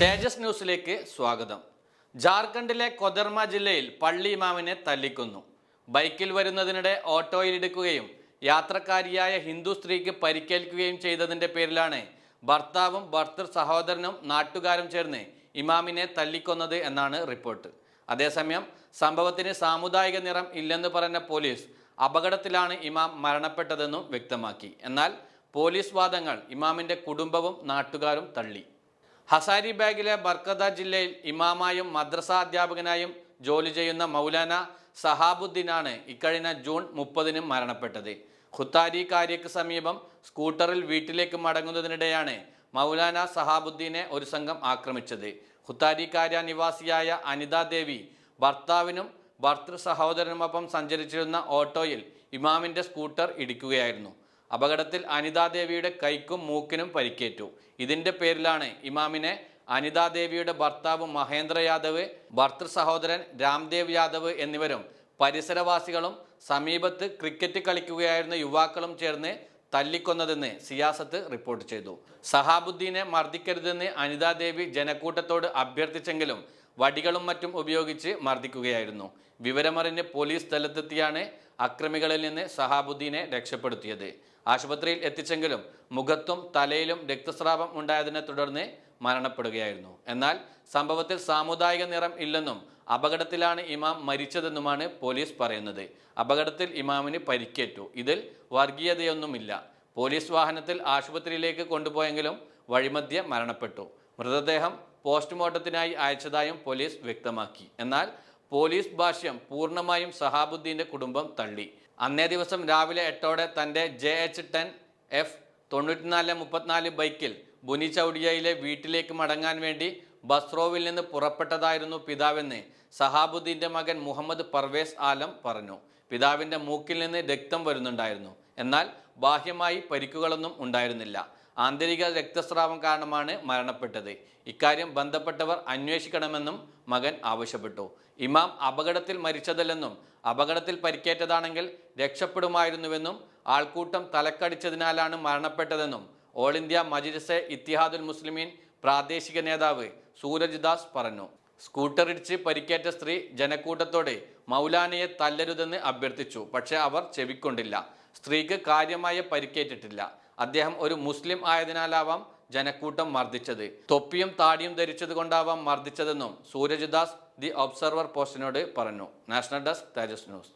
തേജസ് ന്യൂസിലേക്ക് സ്വാഗതം. ജാർഖണ്ഡിലെ കൊദർമ ജില്ലയിൽ പള്ളി ഇമാമിനെ തല്ലിക്കൊന്നു. ബൈക്കിൽ വരുന്നതിനിടെ ഓട്ടോയിലെടുക്കുകയും യാത്രക്കാരിയായ ഹിന്ദു സ്ത്രീക്ക് പരിക്കേൽക്കുകയും ചെയ്തതിന്റെ പേരിലാണ് ഭർത്താവും ഭർത്തൃ സഹോദരനും നാട്ടുകാരും ചേർന്ന് ഇമാമിനെ തല്ലിക്കൊന്നത് എന്നാണ് റിപ്പോർട്ട്. അതേസമയം സംഭവത്തിന് സാമുദായിക നിറം ഇല്ലെന്ന് പറഞ്ഞ പോലീസ് അപകടത്തിലാണ് ഇമാം മരണപ്പെട്ടതെന്നും വ്യക്തമാക്കി. എന്നാൽ പോലീസ് വാദങ്ങൾ ഇമാമിന്റെ കുടുംബവും നാട്ടുകാരും തള്ളി. ഹസാരി ബാഗിലെ ബർക്കത ജില്ലയിൽ ഇമാമായും മദ്രസ അധ്യാപകനായും ജോലി ചെയ്യുന്ന മൗലാന സഹാബുദ്ദീനാണ് ഇക്കഴിഞ്ഞ ജൂൺ മുപ്പതിന് മരണപ്പെട്ടത്. ഖുത്താരി കാര്യക്ക് സമീപം സ്കൂട്ടറിൽ വീട്ടിലേക്ക് മടങ്ങുന്നതിനിടെയാണ് മൗലാന സഹാബുദ്ദീനെ ഒരു സംഘം ആക്രമിച്ചത്. ഖുത്താരി കാര്യ നിവാസിയായ അനിതാ ദേവി ഭർത്താവിനും ഭർത്തൃ സഹോദരനുമൊപ്പം സഞ്ചരിച്ചിരുന്ന ഓട്ടോയിൽ ഇമാമിന്റെ സ്കൂട്ടർ ഇടിക്കുകയായിരുന്നു. അപകടത്തിൽ അനിതാദേവിയുടെ കൈക്കും മൂക്കിനും പരിക്കേറ്റു. ഇതിന്റെ പേരിലാണ് ഇമാമിനെ അനിതാദേവിയുടെ ഭർത്താവ് മഹേന്ദ്ര യാദവ് ഭർത്തൃ സഹോദരൻ രാംദേവ് യാദവ് എന്നിവരും പരിസരവാസികളും സമീപത്ത് ക്രിക്കറ്റ് കളിക്കുകയായിരുന്ന യുവാക്കളും ചേർന്ന് തല്ലിക്കൊന്നതെന്ന് സിയാസത്ത് റിപ്പോർട്ട് ചെയ്തു. സഹാബുദ്ദീനെ മർദ്ദിക്കരുതെന്ന് അനിതാദേവി ജനക്കൂട്ടത്തോട് അഭ്യർത്ഥിച്ചെങ്കിലും വടികളും മറ്റും ഉപയോഗിച്ച് മർദ്ദിക്കുകയായിരുന്നു. വിവരമറിഞ്ഞ് പോലീസ് സ്ഥലത്തെത്തിയാണ് അക്രമികളിൽ നിന്ന് സഹാബുദ്ദീനെ രക്ഷപ്പെടുത്തിയത്. ആശുപത്രിയിൽ എത്തിച്ചെങ്കിലും മുഖത്തും തലയിലും രക്തസ്രാവം ഉണ്ടായതിനെ തുടർന്ന് മരണപ്പെടുകയായിരുന്നു. എന്നാൽ സംഭവത്തിൽ സാമുദായിക നിറം ഇല്ലെന്നും അപകടത്തിലാണ് ഇമാം മരിച്ചതെന്നുമാണ് പോലീസ് പറയുന്നത്. അപകടത്തിൽ ഇമാമിന് പരിക്കേറ്റു. ഇതിൽ വർഗീയതയൊന്നുമില്ല. പോലീസ് വാഹനത്തിൽ ആശുപത്രിയിലേക്ക് കൊണ്ടുപോയെങ്കിലും വഴിമധ്യ മരണപ്പെട്ടു. മൃതദേഹം പോസ്റ്റ്മോർട്ടത്തിനായി അയച്ചതായും പോലീസ് വ്യക്തമാക്കി. എന്നാൽ പോലീസ് ഭാഷ്യം പൂർണമായും സഹാബുദ്ദീന്റെ കുടുംബം തള്ളി. അന്നേ ദിവസം രാവിലെ എട്ടോടെ തന്റെ ജെ എച്ച് ടെൻ എഫ് തൊണ്ണൂറ്റിനാല് മുപ്പത്തിനാല് ബൈക്കിൽ ബുനി ചൗഡിയയിലെ വീട്ടിലേക്ക് മടങ്ങാൻ വേണ്ടി ബസ്രോവിൽ നിന്ന് പുറപ്പെട്ടതായിരുന്നു പിതാവെന്ന് സഹാബുദ്ദീന്റെ മകൻ മുഹമ്മദ് പർവേസ് ആലം പറഞ്ഞു. പിതാവിന്റെ മൂക്കിൽ നിന്ന് രക്തം വരുന്നുണ്ടായിരുന്നു. എന്നാൽ ബാഹ്യമായി പരിക്കുകളൊന്നും ഉണ്ടായിരുന്നില്ല. ആന്തരിക രക്തസ്രാവം കാരണമാണ് മരണപ്പെട്ടത്. ഇക്കാര്യം ബന്ധപ്പെട്ടവർ അന്വേഷിക്കണമെന്നും മകൻ ആവശ്യപ്പെട്ടു. ഇമാം അപകടത്തിൽ മരിച്ചതല്ലെന്നും അപകടത്തിൽ പരിക്കേറ്റതാണെങ്കിൽ രക്ഷപ്പെടുമായിരുന്നുവെന്നും ആൾക്കൂട്ടം തലക്കടിച്ചതിനാലാണ് മരണപ്പെട്ടതെന്നും ഓൾ ഇന്ത്യ മജിസെ ഇത്തിഹാദുൽ മുസ്ലിമീൻ പ്രാദേശിക നേതാവ് സൂരജ് ദാസ് പറഞ്ഞു. സ്കൂട്ടർ ഇടിച്ച് പരിക്കേറ്റ സ്ത്രീ ജനക്കൂട്ടത്തോടെ മൗലാനയെ തല്ലരുതെന്ന് അഭ്യർത്ഥിച്ചു. പക്ഷേ അവർ ചെവിക്കൊണ്ടില്ല. സ്ത്രീക്ക് കാര്യമായ പരിക്കേറ്റിട്ടില്ല. അദ്ദേഹം ഒരു മുസ്ലിം ആയതിനാലാവാം ജനക്കൂട്ടം മർദ്ദിച്ചത്. തൊപ്പിയും താടിയും ധരിച്ചത് കൊണ്ടാവാം മർദ്ദിച്ചതെന്നും സൂരജ് ദാസ് ദി ഒബ്സർവർ പോസ്റ്റിനോട് പറഞ്ഞു. National desk Tejas news.